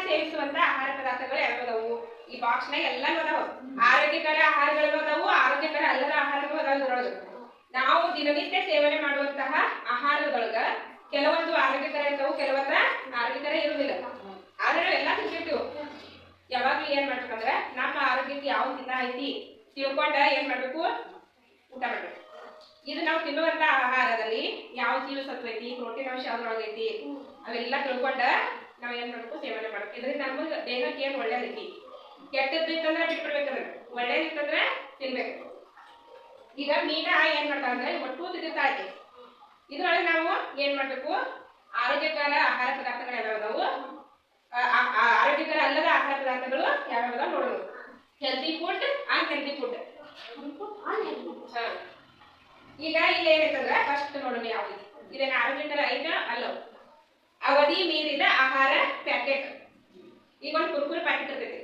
ಸೇವಿಸುವಂತ ಆಹಾರ ಪದಾರ್ಥಗಳು ಯಾವ್ಯಾವದವು ಈ ಬಾಕ್ಸ್ ನಾಗ ಎಲ್ಲಾನು ಅದಾವು. ಆರೋಗ್ಯಕರ ಆಹಾರಗಳು ಅದಾವು, ಆರೋಗ್ಯಕರ ಅಲ್ಲದ ಆಹಾರಗಳು ಅದಾವ ನಾವು ದಿನನಿತ್ಯ ಸೇವನೆ ಮಾಡುವಂತಹ ಆಹಾರದೊಳಗ ಕೆಲವೊಂದು ಆರೋಗ್ಯಕರ ಇರ್ತಾವು, ಕೆಲವೊಂದ ಆರೋಗ್ಯಕರ ಇರುವುದಿಲ್ಲ. ಆದ್ರೆ ಎಲ್ಲಾ ತಿಂತಿರ್ತೀವಿ ಯಾವಾಗ್ಲೂ ಏನ್ ಮಾಡ್ಬೇಕಂದ್ರ ನಮ್ಮ ಆರೋಗ್ಯಕ್ಕೆ ಯಾವ ತಿನ್ನ ಐತಿ ತಿಳ್ಕೊಂಡ ಏನ್ ಮಾಡ್ಬೇಕು? ಊಟ ಮಾಡ್ಬೇಕು. ಇದು ನಾವು ತಿನ್ನುವಂತ ಆಹಾರದಲ್ಲಿ ಯಾವ ಜೀವಸತ್ವ ಐತಿ, ಪ್ರೋಟೀನ್ ಅಂಶ ಅದ್ರೊಳಗೈತಿ ಅವೆಲ್ಲ ತಿಳ್ಕೊಂಡ ನಾವ್ ಏನ್ ಮಾಡ್ಬೇಕು? ಸೇವನೆ ಮಾಡ್ಬೇಕು. ಇದ್ರಿಂದ ನಮ್ಗೆ ದೇಹಕ್ಕೆ ಏನ್ ಒಳ್ಳೇದೈತಿ ಕೆಟ್ಟದ್ದು ಇತ್ತಂದ್ರೆ ಬಿಟ್ಬಿಡ್ಬೇಕಂದ್ರೆ ಒಳ್ಳೇದಿತ್ತಂದ್ರೆ ತಿನ್ಬೇಕು. ಈಗ ಮೀನ ಏನ್ ಮಾಡ್ತಾ ಅಂದ್ರೆ ಒಟ್ಟು ತಿಂತಾ ಇದೆ. ಇದ್ರೊಳಗೆ ನಾವು ಏನ್ ಮಾಡ್ಬೇಕು? ಆರೋಗ್ಯಕರ ಆಹಾರ ಪದಾರ್ಥಗಳು ಆ- ಆರೋಗ್ಯಕರ ಅಲ್ಲದ ಆಹಾರ ಪದಾರ್ಥಗಳು ಯಾವ್ಯಾವ ನೋಡೋದು. Healthy food unhealthy food ಈಗ ಇಲ್ಲಿ ಏನೈತಂದ್ರ ಫಸ್ಟ್ ನೋಡೋಣ ಯಾವ್ದು ಇದೇನು ಆರೋಗ್ಯಕರ ಐತ? ಅಲ್ಲ. ಅವಧಿ ಮೀರಿದ ಒಂದು ಕುರ್ಕುರೆ ಪ್ಯಾಕೆಟ್ ಇರ್ತೈತಿ.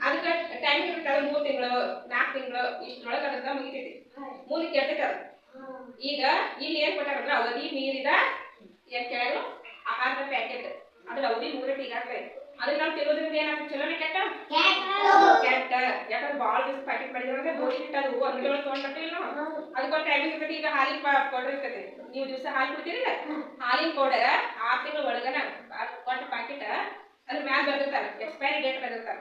ಅದಕ್ಕೆ ಟೈಮ್ ಇರುತ್ತೆ ಅದು ಮೂರು ತಿಂಗಳು ನಾಲ್ಕು ತಿಂಗಳು ಇಷ್ಟರೊಳಗೆ ಅದಕ್ಕೆ ಮುಗಿತೈತಿ. ಮೂಲಿ ಕೆಡ್ತೈತಿ ಅದು. ಈಗ ಇಲ್ಲಿ ಏನ್ ಕೊಟ್ಟಾರ ಅವಧಿ ಮೀರಿದ ಏನ್ ಕೇಳಾರು ಆಹಾರದ ಪ್ಯಾಕೆಟ್ ಅದ್ರ ಅವಧಿ ಮೂರೈತಿ ಈಗಾಗಲೇ ಅದನ್ನ ನಾವು ತಿನ್ನೋದ್ರಿಂದ ಏನಾಗ್ತದೆ ಚಲೋನೆ ಕೆಟ್ಟ? ಕೆಟ್ಟ. ಯಾಕಂದ್ರೆ ಭಾಳ ದಿವಸ ಪ್ಯಾಕೆಟ್ ಮಾಡಿದ್ರೆ ಗೋಧಿ ಹಿಟ್ಟು ಅದು ಅಂಗಡಿ ಒಳಗೆ ತೊಗೊಂಡ್ಬಿಟ್ಟಿಲ್ಲ ಅದಕ್ಕೊಂದು ಟೈಮಿಂಗ್ ಇರ್ತೈತಿ. ಈಗ ಹಾಲಿನ ಪೌಡರ್ ಇರ್ತೈತಿ. ನೀವು ದಿವಸ ಹಾಲು ಕುಡ್ತೀರಿಲ್ಲ? ಹಾಲಿನ ಪೌಡರ್ ಆರು ತಿಂಗಳ ಒಳಗನ ಕೊಟ್ಟ ಪ್ಯಾಕೆಟ್ ಅದ್ರ ಮ್ಯಾಲ ಬರ್ದಿರ್ತಾರೆ ಎಕ್ಸ್ಪೈರಿ ಡೇಟ್ ಬರ್ದಿರ್ತಾರೆ.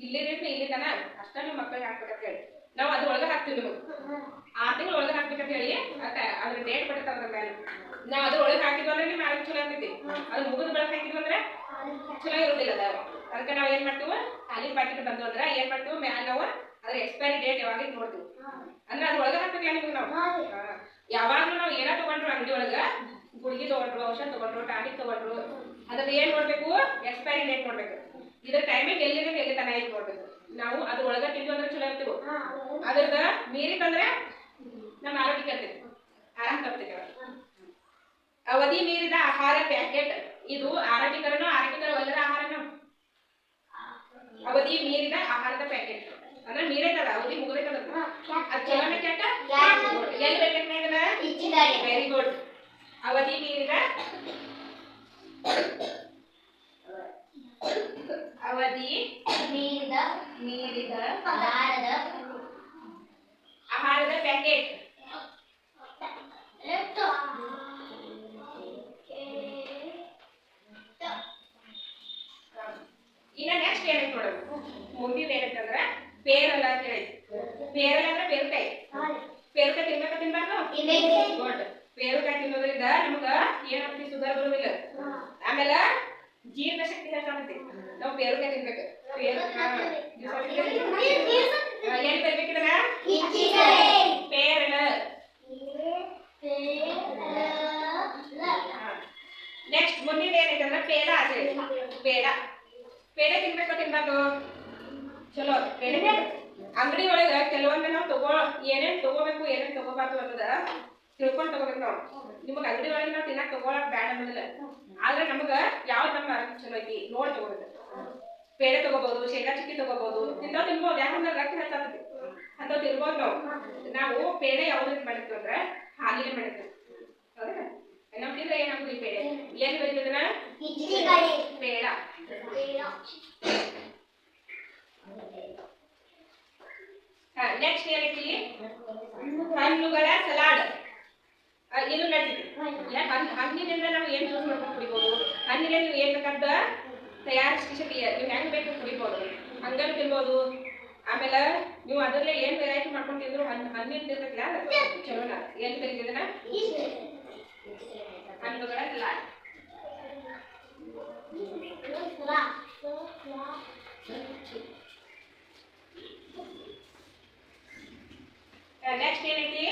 ಇಲ್ಲಿರಿಂದ ಇಲ್ಲಿ ತನ ಅಷ್ಟ ಮಕ್ಕಳಿಗೆ ಹಾಕ್ಬೇಕಂತ ಹೇಳಿ. ನಾವು ಅದು ಒಳಗೆ ಹಾಕ್ತೀವಿ ನಿಮಗೆ. ಆರು ತಿಂಗಳು ಒಳಗೆ ಹಾಕ್ಬೇಕಂತ ಹೇಳಿ ಮತ್ತೆ ಅದ್ರ ಡೇಟ್ ಅದ್ರ ಮೇಲೆ ನಾವು ಅದ್ರ ಒಳಗೆ ಹಾಕಿದ್ವಿ ಅಂದ್ರೆ ನಿಮ್ಮ ಮ್ಯಾಲೆ ಚಲೋ ಆಗ್ತೈತಿ. ಅದು ಮುಗಿದ ಬೆಳಗ್ಗೆ ಹಾಕಿದ್ವಿ ಅಂದ್ರೆ ಚಲೋ ಇರೋದಿಲ್ಲ ಅದ ಅದಕ್ಕೆ ನಾವು ಏನ್ ಮಾಡ್ತೀವಿ ಖಾಲಿ ಪ್ಯಾಕೆಟ್ ಬಂದು ಅಂದ್ರೆ ಏನ್ ಮಾಡ್ತೀವಿ ಮ್ಯಾಲ ನಾವು ಅದ್ರ ಎಕ್ಸ್ಪೈರಿ ಡೇಟ್ ಯಾವಾಗ ನೋಡ್ತೀವಿ. ಅಂದ್ರೆ ಅದ್ರ ಒಳಗೆ ಹಾಕ್ಬೇಕಿಲ್ಲ ನಿಮಗೆ ನಾವು? ಯಾವಾಗ್ಲೂ ನಾವು ಏನ ತಗೊಂಡ್ರು ಅಂಗಡಿ ಒಳಗ ಗುಳಿಗೆ ತಗೊಂಡ್ರು ಔಷಧ ತಗೊಂಡ್ರು ಟಾನಿಕ್ ತಗೊಂಡ್ರು ಅದನ್ನ ಏನ್ ನೋಡ್ಬೇಕು ಎಕ್ಸ್ಪೈರಿ ಡೇಟ್ ನೋಡ್ಬೇಕು ಇದ್ರ ಟೈಮಿಂಗ್ ಎಲ್ಲಿದೆ ಎಲ್ಲಿ ತನ ಐತಿ ನೋಡ್ಬೇಕು ನಾವು ಅದ್ರ ಒಳಗ ತಿಂದು ಅಂದ್ರೆ ಚಲೋ ಇರ್ತೀವಿ ಅದ್ರದ ಮೀರಿತಂದ್ರೆ ನಮ್ಮ ಆರೋಗ್ಯ ಕೆಡ್ತೈತಿ ಆರಾಮ ತಪ್ತೈತಿ. ಅವಧಿ ಮೀರಿದ ಆಹಾರ ಪ್ಯಾಕೆಟ್ ಇದು ಆರೋಗ್ಯಕರನೋ ಆರೋಗ್ಯಕರವಲ್ಲದ ಆಹಾರನೋ? ಅವಧಿ ಮೀರಿದ ಆಹಾರದ ಪ್ಯಾಕೆಟ್ ಅಂದ್ರೆ ಮೀರೈತದ ಅವಧಿ ಮುಗಿದೈತದ ಅದು ಚಲೋನೆ ಕೆಟ್ಟ? ಎಲ್ಲಿ ಬೇಕಂದ್ರೆ ವೆರಿ ಗುಡ್ ಅವಧಿ ಮೀರಿದ ಅವಧಿ ಮೀರಿದ ಮೀರಿದ ಆಹಾರದ ಪ್ಯಾಕೆಟ್. ಇನ್ನ ನೆಕ್ಸ್ಟ್ ಏನೈತೆ ನೋಡೋದು? ಮುಂದಿನ ಏನೈತಂದ್ರ ಪೇರಲ ಅಂತ ಹೇಳಿ ಪೇರಲ ಅಂದ್ರೆ ಪೇರ್ಕಾಯಿ. ಪೇರ್ಕಾಯಿ ತಿನ್ಬೇಕಾ ತಿನ್ಬಾರ್ದು? ಗುಡ್ ಪೇರುಕಾಯಿ ತಿನ್ನೋದ್ರಿಂದ ನಮಗ ಏನಾಗ್ತಿ ಸುಧಾರ ಬರೋದಿಲ್ಲ ಆಮೇಲೆ ಜೀರ್ಣ ಶಕ್ತಿ ಹೆಚ್ಚಾಗ್ತೈತಿ ನಾವು ಪೇರುಕಾಯಿ ತಿನ್ಬೇಕು. ಏನ್ ಬರ್ಬೇಕಿದ್ರ ಪೇರಲ ನೆಕ್ಸ್ಟ್ ಮುಂದಿನ ಏನೈತಂದ್ರ ಪೇಡ ಆಸೆ ಪೇಡ. ಪೇಡ ತಿನ್ಬೇಕು ತಿನ್ಬಾರ್ದು? ಚಲೋ. ಪೇಡ ಅಂಗಡಿ ಒಳಗ ಕೆಲವೊಮ್ಮೆ ನಾವು ತಗೋ ಏನೇನ್ ತಗೋಬೇಕು ಏನೇನ್ ತಗೋಬಾರ್ದು ಅನ್ನೋದ ತಿಳ್ಕೊಂಡ್ ತಗೋಬೇಕು ನಾವು ನಿಮಗ್ ಅಂಗಡಿ ಒಳಗೆ ನಾವು ತಿನ್ನಕ್ ತಗೊಳಕ್ ಬ್ಯಾಡ ಅನ್ನೋದಿಲ್ಲ. ಆದ್ರೆ ನಮಗ ಯಾವ್ದು ನಮ್ಮ ಆರೋಗ್ಯ ಚಲೋ ಐತಿ ನೋಡಿ ತಗೋಬೇಕು. ಪೇಡೆ ತಗೋಬಹುದು ಶೇಂಗಾ ಚಿಕ್ಕಿ ತಗೋಬಹುದು ಇಂಥವ್ ತಿನ್ಬೋದು. ಯಾಕಂದ್ರೆ ರಕ್ತ ಹೆಚ್ಚಾಗ್ತೈತಿ ಅಂಥವ್ ತಿನ್ಬೋದು ನಾವು ನಾವು ಪೇಡೆ ಯಾವ್ದ್ರಿಂದ ಮಾಡಿರ್ತೀವಿ ಅಂದ್ರೆ ಹಾಲಿಗೆ ಮಾಡಿರ್ತೀವಿ ಹೌದಾ ನಮ್ ತಿಂದ್ರೆ ಏನಾಗ್ತದೆ ಪೇಡೆ? ಏನ್ ಬರೀತದನ ಪೇಡ. ನೆಕ್ಸ್ಟ್ ಏನೈತಿ ಹಣ್ಣುಗಳ ಸಲಾಡ್. ಇದು ನಡೀತೈತಿ ಯಾಕೆ ಹಣ್ಣು ಹಣ್ಣಿನಿಂದ ನಾವು ಏನು ಚೂಸ್ ಮಾಡ್ಕೊಂಡು ಕುಡಿಬೋದು? ಹಣ್ಣಿನ ನೀವು ಏನು ಬೇಕಾದ ತಯಾರಿಸ್ಕೊಳ್ಳಿ ನೀವು ಹೆಂಗೆ ಬೇಕು ಕುಡಿಬೋದು? ಹಂಗನ್ ತಿನ್ಬೋದು. ಆಮೇಲೆ ನೀವು ಅದರಲ್ಲೇ ಏನು ವೆರೈಟಿ ಮಾಡ್ಕೊಂಡು ತಿಂದ್ರು ಹಣ್ಣು ಹಣ್ಣಿನ ತಿನ್ನಕ್ಕೆ ಚಲೋನ? ಏನು ಕರಿತಿದನ ಹಣ್ಣುಗಳ ಸಲಾಡ್ ನೆಕ್ಸ್ಟ್ ಏನೈತಿ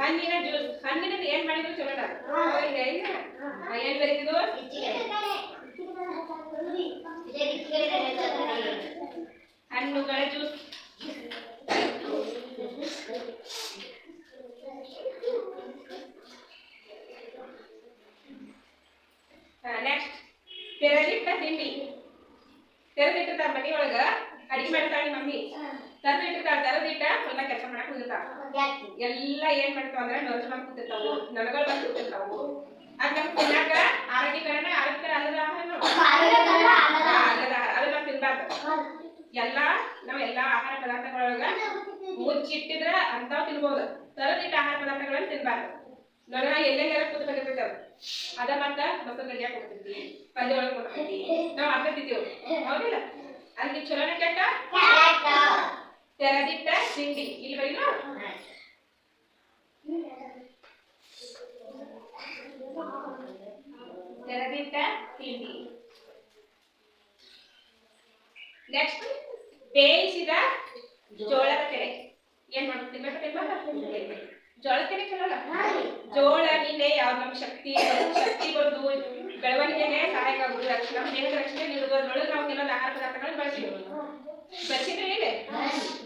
ಹಣ್ಣಿನ ಜ್ಯೂಸ್ ಹಣ್ಣಿನದು ಏನ್ ಮಾಡಿದ್ರು ಚಲೋನ ಹೌದಾ ಇಲ್ಲ? ಆ, ಏನ್ ಬರೀತಿದ್ದು ಹಣ್ಣುಗಳ ಜ್ಯೂಸ್ ತೆರೆದಿಟ್ಟಿರ್ತಾರ ಮನಿಯೊಳಗ ಅಡಿಗೆ ಮಾಡ್ತಾಳಿ ಮಮ್ಮಿ. ತರದಿಟ್ಟಿರ್ತಾಳ ತರದಿಟ್ಟ ಹೊಲ ಕೆಲಸ ಮಾಡಕ್ ಹೋಗಿರ್ತಾಳ. ಎಲ್ಲಾ ಏನ್ ಮಾಡ್ತಾವ ಅಂದ್ರ ನರ್ಸ್ ಮಾಡಿ ಕೂತಿರ್ತಾವ ನರಗಳು ಬಂದು ಕೂತಿರ್ತಾವ. ಅದ್ ನಮ್ ತಿನ್ನಾಕ ಆರೋಗ್ಯಕರಣ ಆರೋಗ್ಯಕರ ಅಲ್ಲದ ಅದನ್ನ ತಿನ್ಬಾರ್ದು. ಎಲ್ಲಾ ನಾವ್ ಎಲ್ಲಾ ಆಹಾರ ಪದಾರ್ಥಗಳೊಳಗ ಮುಚ್ಚಿಟ್ಟಿದ್ರ ಅಂತಾವ್ ತಿನ್ಬೋದು. ತರದಿಟ್ಟ ಆಹಾರ ಪದಾರ್ಥಗಳನ್ನ ತಿನ್ಬಾರ್ದು. ನನಗ ಎಲ್ಲೆಲ್ಲಾರ ಕೂತು ಅದು ಅದ ಮತ್ತ ಮೊಸರು ಗಡಿಯಾಗ ಕೊಡ್ತಿದ್ವಿ ಪಲ್ಯ ಒಳಗೆ ಕೊಡ್ತೈತಿ ನಾವು ಅರ್ಧ ತಿಂತೀವಿ ಹೌದಿಲ್ಲ? ಅಲ್ಲಿ ಚಲೋನೆ ಕೆಟ್ಟ? ತೆರದಿಟ್ಟ ತಿಂಡಿ. ಇಲ್ಲಿ ಬರೀನು ತೆರದಿಟ್ಟ ತಿಂಡಿ. ನೆಕ್ಸ್ಟ್ ಬೇಯಿಸಿದ ಜೋಳದ ಕೆರೆ ಏನ್ ಮಾಡ್ತೀವಿ ಜೋಳದ ತೆನೆ ಚಲೋ ಅಲ್ಲ ಜೋಳ ನಿನ್ನೆ ಯಾವ ನಮ್ಮ ಶಕ್ತಿ ಶಕ್ತಿ ಬಂದು ಬೆಳವಣಿಗೆಗೆ ಸಹಾಯ ಆಗುದು ರಕ್ಷಣೆ ನಮ್ಮ ದೇಹದ ರಕ್ಷಣೆ ನೀಡುವುದು ಅದ್ರೊಳಗೆ ನಾವು ಕೆಲವೊಂದು ಆಹಾರ ಪದಾರ್ಥಗಳನ್ನ ಬಳಸಿದ್ವಿ ಬಳಸಿದ್ರೆ ಇಲ್ಲ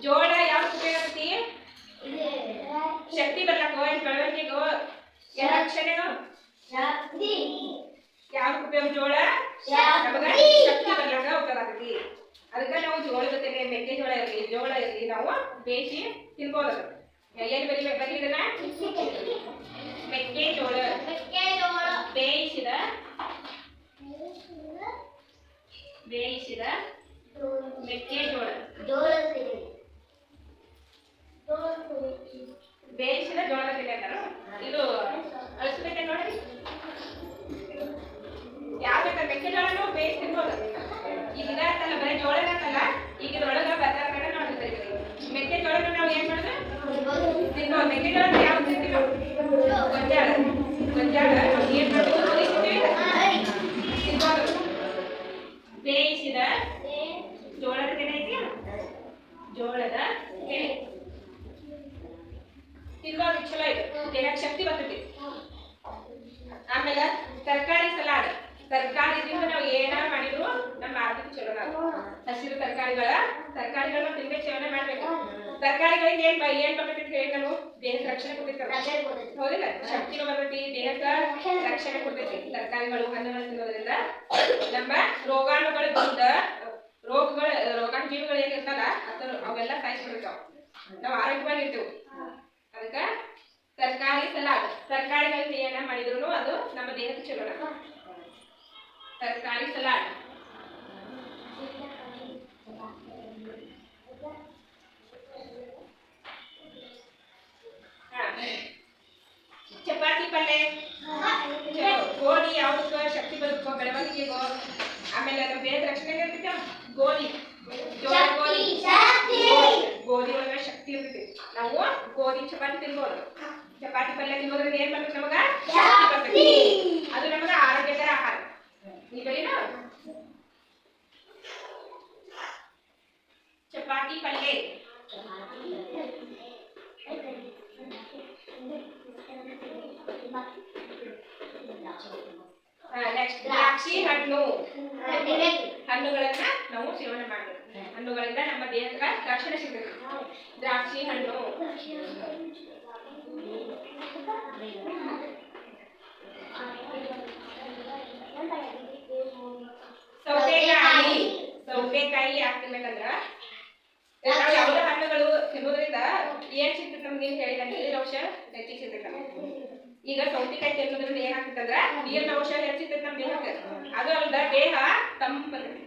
ಜೋಳ ಯಾವ ಉಪಯೋಗ ಆಗ್ತೈತಿ? ಶಕ್ತಿ ಬರ್ಲಕ್ಕೋ ಏನ್ ಬೆಳವಣಿಗೆಗೋ ಏನ್ ರಕ್ಷಣೆಗೋ ಯಾವ ಉಪಯೋಗ? ಜೋಳ? ನಮಗ ಶಕ್ತಿ. ಬರ್ಲಾಕ ಉಪಯೋಗ ಆಗ್ತೈತಿ. ಅದಕ್ಕೆ ನಾವು ಜೋಳದ ಜೊತೆಗೆ ಮೆಕ್ಕೆಜೋಳ ಇರಲಿ ಜೋಳ ಇರಲಿ ನಾವು ಬೇಯಿಸಿ ತಿನ್ಬೋದು ಅದು. ಬರಿ ಬರಿಬೇಕು ಬರೀ ಇದನ್ನ? ಮೆಕ್ಕೆಜೋಳ. ಬೇಯಿಸಿದ? ಬೇಯಿಸಿದ ಮೆಕ್ಕೆಜೋಳ. ಬೇಯಿಸಿದ ಜೋಳದ ಬೆಲೆ ಅಂತಾರ? ಇದು ಅಳಿಸ್ಬೇಕೆ ನೋಡಿ. ಯಾವ ಬೇಕಾದ್ರೆ ಮೆಕ್ಕೆಜೋಳನು ಬೇಯಿಸಿ ತಿನ್ಬೋದು ಈಗ ಬರೀ ಜೋಳ ಇದಾತಲ್ಲ ಈಗ ಇದ್ರೊಳಗ ನೋಡ್ತಿದ್ರಿ ಮೆಕ್ಕೆಜೋಳನ ನಾವು ಏನು ಮಾಡೋದು? ತಿನ್ನೋ ಮೆಕ್ಕೆಜೋಳ ಯಾವ ತಿಂತೀವಿ ನಾವು ಗೊಂಜಾಳ ಗೊಂಜಾಳ ಏನ್ ಮಾಡೋದು ಬೇಯಿಸ್ತೀವಿ ತಿನ್ಬೋದು ಬೇಯಿಸಿದ ಜೋಳದ ತೆನೆ ಐತಿ ಜೋಳದ ತೆನೆ ತಿನ್ಬೋದು ಚಲೋ ಇದೆ ದೇಹಕ್ಕೆ ಶಕ್ತಿ ಬರ್ತೈತಿ ಆಮೇಲೆ ತರಕಾರಿ ಸಲಾಡ್ ತರಕಾರಿದಿಂದ ನಾವು ಏನಾರ ಮಾಡಿದ್ರು ನಮ್ಮ ಆರೋಗ್ಯಕ್ಕೆ ಚಲೋ ನಾವು ಹಸಿರು ತರಕಾರಿಗಳ ತರಕಾರಿಗಳನ್ನ ತಿನ್ಬೇಕು ಸೇವನೆ ಮಾಡ್ಬೇಕು ತರಕಾರಿಗಳಿಂದ ಏನ್ ಬ- ಏನ್ ಬರ್ತೈತಿ ಅಂತ ಹೇಳಿ ನಾವು ದೇಹಕ್ಕೆ ರಕ್ಷಣೆ ಕೊಡ್ತೈತಲ್ಲ ಹೌದಿಲ್ಲ ಶಕ್ತಿನೂ ಬರ್ತೈತಿ ದೇಹಕ್ಕೆ ರಕ್ಷಣೆ ಕೊಡ್ತೈತಿ ತರಕಾರಿಗಳು, ಹಣ್ಣುಗಳು ತಿನ್ನೋದ್ರಿಂದ ನಮ್ಮ ರೋಗಾಣುಗಳು ರೋಗಗಳ ರೋಗಾಣು ಜೀವಿಗಳು ಏನಿರ್ತಲ್ಲ ಅದ್ರ ಅವೆಲ್ಲ ಸಾಯಿಸ್ಬಿಡ್ತಾವ ನಾವು ಆರೋಗ್ಯವಾಗಿರ್ತೀವಿ ಅದಕ್ಕೆ ತರಕಾರಿ ಸಲಾಡ್, ತರಕಾರಿಗಳಿಂದ ಏನ ಮಾಡಿದ್ರು ಅದು ನಮ್ಮ ದೇಹಕ್ಕೆ ಚಲೋ ತರಕಾರಿ ಸಲಾಡ್. ಚಪಾತಿ ಪಲ್ಯ ಚಲೋ. ಗೋಧಿ ಯಾವ್ದಕ್ಕ ಶಕ್ತಿ ಬದುಕೋ ಬೆಳವಣಿಗೆಗೋ ಆಮೇಲೆ ನಮ್ಮ ದೇಹದ ರಕ್ಷಣೆಗೆ ಇರ್ತೈತೆ ಗೋಧಿ ಜೋಳ ಗೋಧಿ ಗೋಧಿ ಒಳಗ ಶಕ್ತಿ ಇರ್ತೈತಿ. ನಾವು ಗೋಧಿ ಚಪಾತಿ ತಿನ್ಬೋದು. ಚಪಾತಿ ಪಲ್ಯ ತಿನ್ನೋದ್ರಿಂದ ಏನ್ ಬರ್ತೈತಿ ನಮಗ? ಶಕ್ತಿ. ಬರ್ತೈತಿ ಅದು ನಮಗ ಆರೋಗ್ಯಕರ ಆಹಾರ. ಈ ಬರೀನ ಚಪಾತಿ ಪಲ್ಯ. ನೆಕ್ಸ್ಟ್ ದ್ರಾಕ್ಷಿ ಹಣ್ಣು. ಹಣ್ಣುಗಳನ್ನ ನಾವು ಸೇವನೆ ಮಾಡಬೇಕು. ಹಣ್ಣುಗಳಿಂದ ನಮ್ಮ ದೇಹಕ್ಕೆ ರಕ್ಷಣೆ ಸಿಗಬೇಕು. ದ್ರಾಕ್ಷಿ ಹಣ್ಣು. ಸೌತೆಕಾಯಿ. ಸೌತೆಕಾಯಿ ಹಾಕ್ತಿರ್ಬೇಕಂದ್ರ ನಾವು ಯಾವುದೇ ಹಣ್ಣುಗಳು ತಿನ್ನೋದ್ರಿಂದ ಏನ್ ಸಿಗ್ತದೆ ನಮ್ಗೆ? ಏನ್ ಹೇಳಿದ ನೀರಿನ ಅಂಶ ಹೆಚ್ಚಿಗೆ ಸಿಗ್ತೈತೆ ಈಗ ಸೌತೆಕಾಯಿ ತಿನ್ನೋದ್ರಿಂದ ಏನಾಗ್ತದಂದ್ರ ನೀರಿನ ಅಂಶ ಹೆಚ್ಚಿರ್ತೈತೆ ನಮ್ಮ ದೇಹಕ್ಕೆ. ಅದು ಅಲ್ದ ದೇಹ ತಂಪರ್ತೈತಿ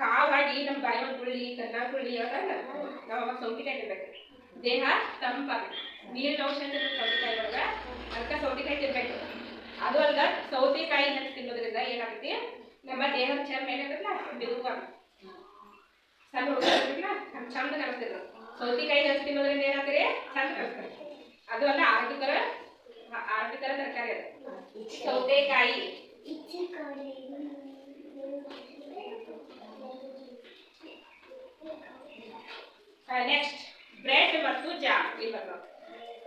ಕಾವಾಗಿ ನಮ್ಮ ಬಾಯಿ ಗುಳ್ಳಿ ಕನ್ನ ಗುಳ್ಳಿ ಅವಾಗ ನಾವು ಅವಾಗ ಸೌತಿಕಾಯಿ ತಿನ್ಬೇಕು ದೇಹ ತಂಪಾಗುತ್ತೆ ನೀರಿನ ಅಂಶ ಅಂತ ಸೌತೆಕಾಯಿ ಒಳಗ. ಅದಕ್ಕೆ ಸೌತೆಕಾಯಿ ತಿನ್ಬೇಕು ಅದು ಅಲ್ದ ಸೌತೆಕಾಯಿ ಹೆಚ್ಚು ತಿನ್ನೋದ್ರಿಂದ ಏನಾಗುತ್ತೆ? ನಮ್ಮ ದೇಹದ ಚರ್ಮ ಏನಾಗತ್ತಲ್ಲ? ಬಿರುವಾಗುತ್ತೆ ಸಣ್ಣ ಹುಡುಗರಿಲ್ಲ ಚಂದ ಕಾಣಿಸ್ತಿದ್ರು ಸೌತಿಕಾಯಿ ಹೆಚ್ಚು ತಿನ್ನೋದ್ರಿಂದ ಏನಾಗ್ತಾರೆ ಚಂದ ಕಾಣಿಸ್ತಾರೆ ಅದು ಅಲ್ಲ ಆರೋಗ್ಯಕರ ಆ- ಆರೋಗ್ಯಕರ ತರಕಾರಿ ಅದ. ಸೌತೆಕಾಯಿ. ನೆಕ್ಸ್ಟ್ ಬ್ರೆಡ್ ಮತ್ತು ಜಾಮ್. ಇಲ್ಲಿ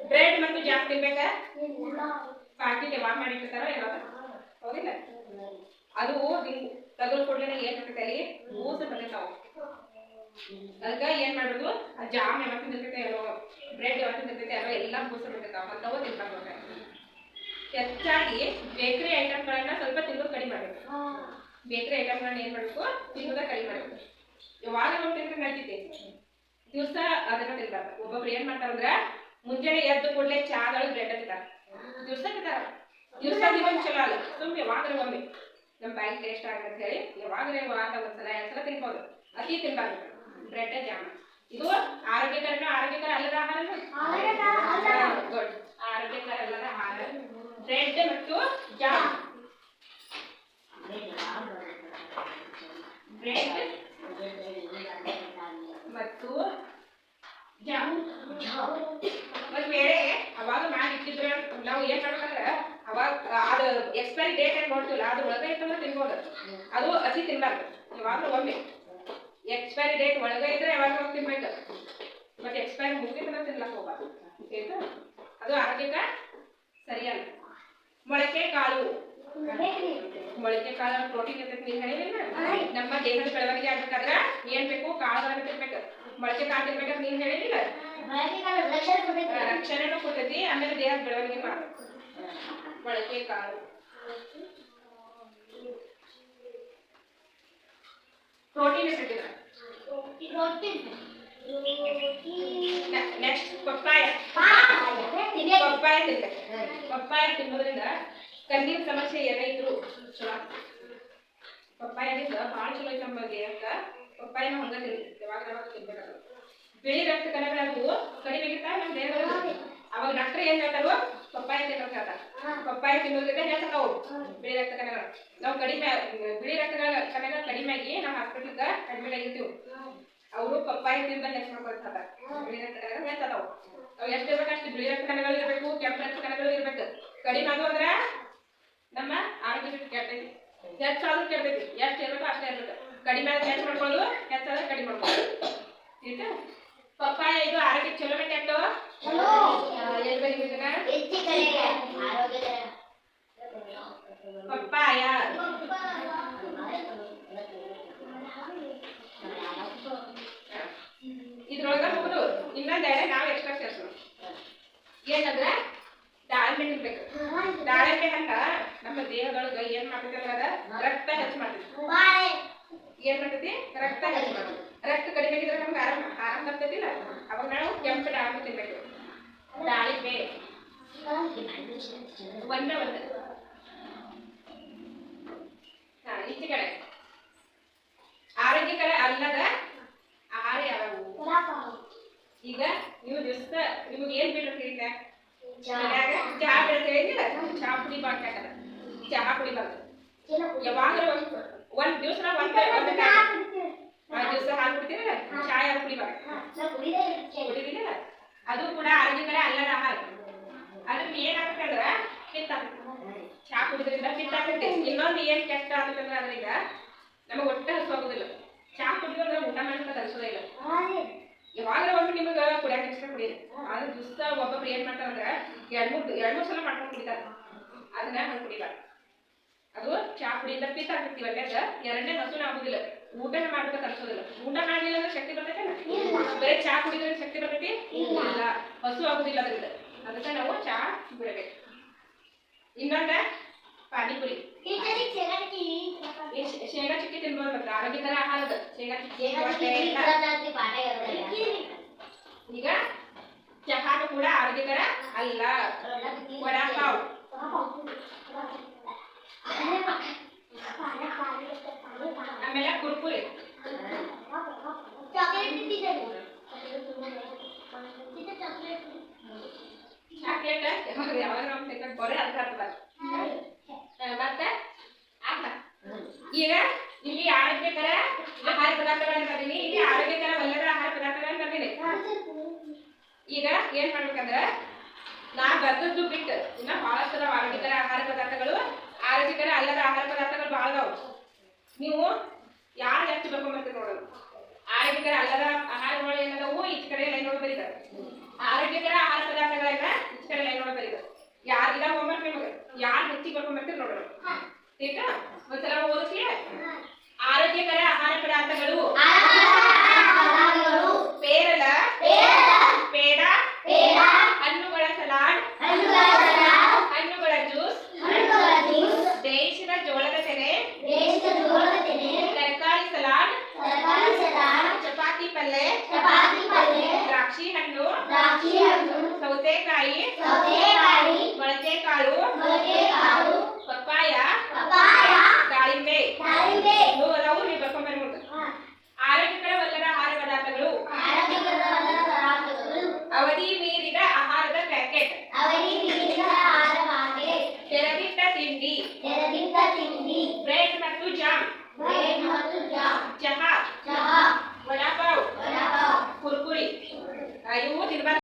ಬ್ರೆಡ್ ಮತ್ತು ಜಾಮ್ ತಿನ್ಬೇಕಾ? ಪಾಕಿಟ್ ಯಾವಾಗ ಮಾಡಿರ್ತಾರೋ ಯಾವಾಗ ಹೌದಿಲ್ಲ? ಅದು ಹಿಂಗ್ ತೆಗೆದು ಕೂಡಲೇ ಏನ್ ಬರ್ತೈತೆ ಬೂಸ ಬರ್ತೈತಾವ ಅದಕ್ಕ ಏನ್ ಮಾಡೋದು ಆ ಜಾಮ್ ಯಾವಾಗ ಏನೋ ಬ್ರೆಡ್ ಯಾವತ್ತಿನ ತಿಂತೈತೆ ಏನೋ ಎಲ್ಲ ಬೂಸ ಬರ್ತೈತಾವ ಅಂತವು ತಿನ್ಬೇಕು ಹೆಚ್ಚಾಗಿ ಬೇಕರಿ ಐಟಮ್ಗಳನ್ನ ಸ್ವಲ್ಪ ತಿನ್ನೋದು ಕಡಿಮೆ ಮಾಡಬೇಕು. ಬೇಕರಿ ಐಟಮ್ಗಳನ್ನ ಏನ್ ಮಾಡಬೇಕು? ತಿನ್ನೋದ ಕಡಿಮೆ ಮಾಡಬೇಕು. ಯಾವಾಗ ಒಂದು ತಿಂದ್ರೆ ನಡೀತೈತೆ? ದಿವಸ ಅದನ್ನ ತಿನ್ಬಾರ್ದು. ಒಬ್ಬೊಬ್ರು ಏನ್ ಮಾಡ್ತಾರಂದ್ರೆ ಮುಂಜಾನೆ ಎದ್ದು ಕೂಡಲೇ ಚಾದಳು ಬ್ರೆಡ್ ತಿಂತಾರ ದಿವಸ ತಿಂತಾರ. ದಿವಸ ದಿವಸ ಚಲೋ ಅಲ್ಲ. ಸುಮ್ಮನೆ ಯಾವಾಗ್ರೆ ಒಮ್ಮೆ. ನಮ್ಮ ಬಾಯಿ ಟೇಸ್ಟ್ ಆಗಂತ ಹೇಳಿ ಯಾವಾಗ್ರೆ ವಾರ ಒಂದ್ಸಲ ಎರಡ್ ಸಲ ತಿನ್ಬೋದು. ಅತಿ ತಿನ್ಬಾರ್ದು. Bread jam. ಇದು ಆರೋಗ್ಯಕರನ ಆರೋಗ್ಯಕರ ಅಲ್ಲದ ಆಹಾರ. ಗುಡ್ ಆರೋಗ್ಯಕರ ಅಲ್ಲದ ಆಹಾರ. ಬ್ರೆಡ್ ಮತ್ತು ಜಾಮ್ ಬ್ರೆಡ್ ಮತ್ತು ಜಾಮ್ ಒಂದ್ ವೇಳೆ ಅವಾಗ ಮಾಡಿ ಇಟ್ಟಿದ್ರೆ ನಾವು ಏನ್ ಮಾಡ್ಬೇಕಂದ್ರ ಅವಾಗ ಅದು ಎಕ್ಸ್ಪೈರಿ ಡೇಟ್ ಏನ್ ನೋಡ್ತೀವಲ್ಲ ಅದು ಒಳಗೆ ಇಟ್ಟಂದ್ರೆ ತಿನ್ಬೋದು. ಅದು ಹಸಿ ತಿನ್ಬಾರ್ದು. ಯಾವಾಗಲೂ ಒಮ್ಮೆ. ಎಕ್ಸ್ಪೈರಿ ಡೇಟ್ ಒಳಗೆ ಇದ್ರೆ ಯಾವಾಗ ತಿನ್ಬೇಕು ಮತ್ತೆ ಎಕ್ಸ್ಪೈರಿ ಮುಗಿದ್ರೆ ತಿನ್ಲಕ್ ಹೋಗ್ಬಾರ್ದು. ಆಯ್ತಾ? ಅದು ಆರೋಗ್ಯಕ್ಕೆ ಸರಿಯಲ್ಲ. ಮೊಳಕೆ ಕಾಳು. ಮೊಳಕೆ ಕಾಳು ಪ್ರೋಟೀನ್ ಇರ್ತೈತಿ ನೀವು ಹೇಳಿಲ್ಲ ನಮ್ಮ ದೇಹದ ಬೆಳವಣಿಗೆ ಆಗ್ಬೇಕಾದ್ರೆ ಏನ್ ಬೇಕು? ಕಾಳುಗಳನ್ನ ತಿನ್ಬೇಕು. ಮೊಳಕೆ ಕಾಳು ತಿನ್ಬೇಕಂತ ನೀನ್ ಹೇಳಿಲ್ಲ ರಕ್ಷಣೆನೂ ಕೊಡ್ತೈತಿ, ಆಮೇಲೆ ದೇಹದ ಬೆಳವಣಿಗೆ ಮಾಡ್ಬೇಕು ಮೊಳಕೆ ಕಾಳು. ಪ್ರೋಟೀನ್ ಇರ್ತೈತಿ ನೆಕ್ಸ್ಟ್ ಪಪ್ಪಾಯ. ಪಪ್ಪಾಯ ತಿನ್ಬೇಕು. ಪಪ್ಪಾಯ ತಿನ್ನೋದ್ರಿಂದ ಕಣ್ಣಿನ ಸಮಸ್ಯೆ ಏನೈತ್ರು ಚಲೋ. ಪಪ್ಪಾಯದಿಂದ ಭಾಳ ಚಲೋ ಐತೆ ನಮಗೆ ದೇಹಕ್ಕ ಪಪ್ಪಾಯನ ಹಂಗ ತಿನ್ನಿ ಯಾವಾಗ ಯಾವಾಗ ತಿನ್ಬೇಕಾದ್ರು ಬಿಳಿ ರಕ್ತ ಕಣಗಳು ಕಡಿಮೆ ನಮ್ಮ ದೇಹದಲ್ಲಿ ಅವಾಗ ಡಾಕ್ಟರ್ ಏನ್ ಹೇಳ್ತಾರೋ ಪಪ್ಪಾಯ ತಿನ್ನೋಕೆ ಹೇಳ್ತಾರೆ. ಪಪ್ಪಾಯ ತಿನ್ನೋದ್ರಿಂದ ಹೇಳ್ತಾವು ಬಿಳಿ ರಕ್ತ ಕಣಗಳು. ನಾವು ಕಡಿಮೆ, ಬಿಳಿ ರಕ್ತ ಕಣಗಳು ಕಡಿಮೆ ಆಗಿ ನಾವು ಹಾಸ್ಪಿಟ್ಲ್ಗೆ ಅಡ್ಮಿಟ್ ಆಗಿರ್ತೀವಿ. ಅವರು ಪಪ್ಪಾಯ ತಿಂದ ಮಾಡ್ಕೊಳ್ತಾರೆ ಬಿಳಿ ರಕ್ತ ಕಣಗಳು ಅದಾವು ನಾವು ಎಷ್ಟು ಇರ್ಬೇಕು ಅಷ್ಟು ಬಿಳಿ ರಕ್ತ ಕಣಗಳು ಇರಬೇಕು, ಕೆಂಪು ರಕ್ತ ಕಣಗಳು ಇರ್ಬೇಕು. ಕಡಿಮೆ ಅದು ಅಂದ್ರೆ ನಮ್ಮ ಆರೋಗ್ಯ ಕೆಟ್ಟೈತಿ. ಹೆಚ್ಚಾದ್ರೂ ಕೆಡ್ತೈತಿ ಎಷ್ಟು ಇರ್ಬೇಕು ಅಷ್ಟೇ ಇರಬೇಕು. ಕಡಿಮೆ ಆದ್ರೆ ಹೆಚ್ಚು ಮಾಡ್ಕೊಳ್ಳೋದು, ಹೆಚ್ಚಾದ್ರೆ ಕಡಿಮೆ ಮಾಡ್ಕೊಳ್ಳೋದು. ಪಪ್ಪಾಯ ಇದು ಆರೋಗ್ಯ ಚಲೋ ಕೆಟ್ಟು ಎಲ್ಲಿ ಬರೀಬೇಕನ ಪಪ್ಪಾಯ. ಇದ್ರೊಳಗ ಮುಗಿದು ಇನ್ನೊಂದ್ ಎಡೆ ನಾವು ಎಕ್ಸ್ಟ್ರಾ ಸೇರ್ಸೋಣ ಏನಂದ್ರ? ದಾಳಿಂಬೆ ಇರ್ಬೇಕು ದಾಳಿಂಬೆ ಹಣ್ಣ ನಮ್ಮ ದೇಹದೊಳಗ ಏನ್ ಮಾಡ್ತೈತಿ ಅಂದ್ರೆ ಅದ ರಕ್ತ ಹೆಚ್ಚು ಮಾಡ್ತೈತಿ. ಏನ್ ಮಾಡ್ತೈತಿ? ರಕ್ತ ಹೆಚ್ಚು ಮಾಡ್ತೈತಿ. ರಕ್ತ ಕಡಿಮೆ ಆಗಿದ್ರೆ ನಮ್ಗೆ ಆರಾಮ ಆರಾಮ ಬರ್ತೈತಿಲ್ಲ ಅವಾಗ ನಾವು ಕೆಂಪು ದಾಳಿಂಬೆ ತಿನ್ಬೇಕು ದಾಳಿಂಬೆ ಒಂದೇ ಒಂದೇ ಹಾ ಈಚೆ ಕಡೆ ಆರೋಗ್ಯಕರ ಅಲ್ಲದ ಆಹಾರ ಯಾವ್ಯಾವು ಈಗ ನೀವು ದಿವಸ ನಿಮ್ಗೆ ಏನ್ ಬೀಳ್ಬೇಕು ಈಗ ಮನ್ಯಾಗ ಚಹಾ ಬೀಳ್ತ ಹೇಳಿದಿಲ್ಲ ಚಹಾ ಪುಡಿ ಬಾಕ್ಯಾಕದ ಚಹಾ ಪುಡಿ ಬರ್ತದೆ ಯಾವಾಗ್ಲೂ ಒಂದ್ ಒಂದ್ ದಿವ್ಸ ಒಂದ್ ಒಂದ್ ದಿವಸ ಹಾಲು ಕುಡಿತೀರಲ್ಲ ಚಹಾ ಯಾರು ಕುಡಿಬಾರ್ದು ಕುಡಿದಿಲ್ಲ ಅದು ಕೂಡ ಆರೋಗ್ಯಕರ ಅಲ್ಲದ ಆಹಾರ ಅದ್ರ ಏನಾಗುತ್ತೆ ಅಂದ್ರ ಪಿತ್ತ ಆಗ್ತೈತಿ. ಚಹಾ ಕಿತ್ತ ಪಿತ್ತ ಆಗ್ತೈತಿ ಇನ್ನೊಂದು ಏನ್ ಕೆಟ್ಟ ಆಗ್ತೈತಂದ್ರ ಅದ್ರೀಗ ನಮಗೆ ಹೊಟ್ಟೆ ಹಸುವಾಗುದಿಲ್ಲ ಚಾ ಕುಡಿದ್ರೆ ಊಟ ಮಾಡ್ಲಿಕ್ಕೆ ಅನ್ಸೋದೇ ಇಲ್ಲ. ಯಾವಾಗ ಒಮ್ಮೆ ನಿಮಗೆ ಕುಡಿಯಕ್ಕೆ ಇಷ್ಟ ಕುಡಿಯಿರಿ ಆದ್ರೆ ದಿವಸ ಒಬ್ಬೊಬ್ರು ಏನ್ ಮಾಡ್ತಾರಂದ್ರೆ ಎರಡ್ ಮೂರು ಎರಡ್ ಮೂರ್ ಸಲ ಮಾಡ್ಕೊಂಡು ಕುಡಿತಾರ. ಅದನ್ನ ಹಂಗ್ ಕುಡಿಬಾರ್ದು. ಅದು ಚಾ ಕುಡಿಯಿಂದ ಪೀಸ್ ಆಗ್ತೈತಿ ಒಂದೇದ ಎರಡನೇ ಹಸುನ ಆಗುದಿಲ್ಲ. ಊಟನ ಮಾಡ್ಬೇಕು ಅನ್ಸೋದಿಲ್ಲ ಊಟ ಮಾಡ್ಲಿಲ್ಲ ಅಂದ್ರೆ ಶಕ್ತಿ ಬರ್ತೈತೆ ಬರೀ ಚಾ ಕುಡಿದ್ರೆ ಶಕ್ತಿ ಬರ್ತೈತಿ? ಹಸು ಆಗುದಿಲ್ಲ ಅದರಿಂದ. ಅದಕ್ಕೆ ನಾವು ಚಾ ಬಿಡಬೇಕು ಇನ್ನೊಂದ ಪಾನಿಪುರಿ ಈ ಶೇ- ಶೇಂಗಾ ಚಿಕ್ಕಿ ತಿನ್ಬೋದು ಮತ್ತೆ ಆರೋಗ್ಯಕರ ಆಹಾರ ಅದು ಶೇಂಗಾ ಚಿಕ್ಕಿ ಹೊಟ್ಟೆ ಎಲ್ಲ. ಈಗ ಚಹಾನು ಕೂಡ ಆರೋಗ್ಯಕರ ಅಲ್ಲ ವಡಾಪಾವ್ ಆಮೇಲೆ ಕುರ್ಕುರೆ ಚಾಕ್ಲೇಟ್ ಯಾವಾಗ ಯಾವಾಗ ನಾವು ತೆಗೆದು ಬರೀ ಅರ್ಧ ಅರ್ಧ ಮತ್ತೆ ಆತ ಈಗ ಇಲ್ಲಿ ಆರೋಗ್ಯಕರ ಆಹಾರ ಪದಾರ್ಥಗಳನ್ನು ಬರ್ತೀನಿ ಇಲ್ಲಿ ಆರೋಗ್ಯಕರ ಆರೋಗ್ಯಕರವಲ್ಲದ ಆಹಾರ ಪದಾರ್ಥಗಳನ್ನು ಬರ್ತೀನಿ ಈಗ ಏನ್ ಮಾಡ್ಬೇಕಂದ್ರ ನಾ ಬರ್ದದ್ದು ಬಿಟ್ಟು ಇನ್ನ ಬಹಳಷ್ಟು ಅದಾವ ಆರೋಗ್ಯಕರ ಆಹಾರ ಪದಾರ್ಥಗಳು ಆರೋಗ್ಯಕರ ಅಲ್ಲದ ಆಹಾರ ಪದಾರ್ಥಗಳು ಬಹಳ ಅದಾವ. ನೀವು ಯಾರು ಹೆಚ್ಚು ಬರ್ಕೊಂಬರ್ತೀರಿ ನೋಡೋದು ಆರೋಗ್ಯಕರ ಅಲ್ಲದ ಆಹಾರಗಳು ಏನದವು? ಈಚ ಕಡೆ ಲೈನ್ ನೋಡಿ ಬರೀತಾರೆ. ಆರೋಗ್ಯಕರ ಆಹಾರ ಪದಾರ್ಥಗಳನ್ನ ಈಚ ಕಡೆ ಲೈನ್ ನೋಡಿ ಬರೀತಾರೆ. ಯಾರಿಲ್ಲ ಹೋಮ್ವರ್ಕ್ ನಿಮಗೆ? ಯಾರು ಹೆಚ್ಚಿಗೆ ಬರ್ಕೊಂಬರ್ತೀರಿ ನೋಡೋಣ ಟೀಕಾ ಒಂದ್ಸಲ ಓದಿಸ್ಲಿ ಆರೋಗ್ಯಕರ ಆಹಾರ ಪದಾರ್ಥಗಳು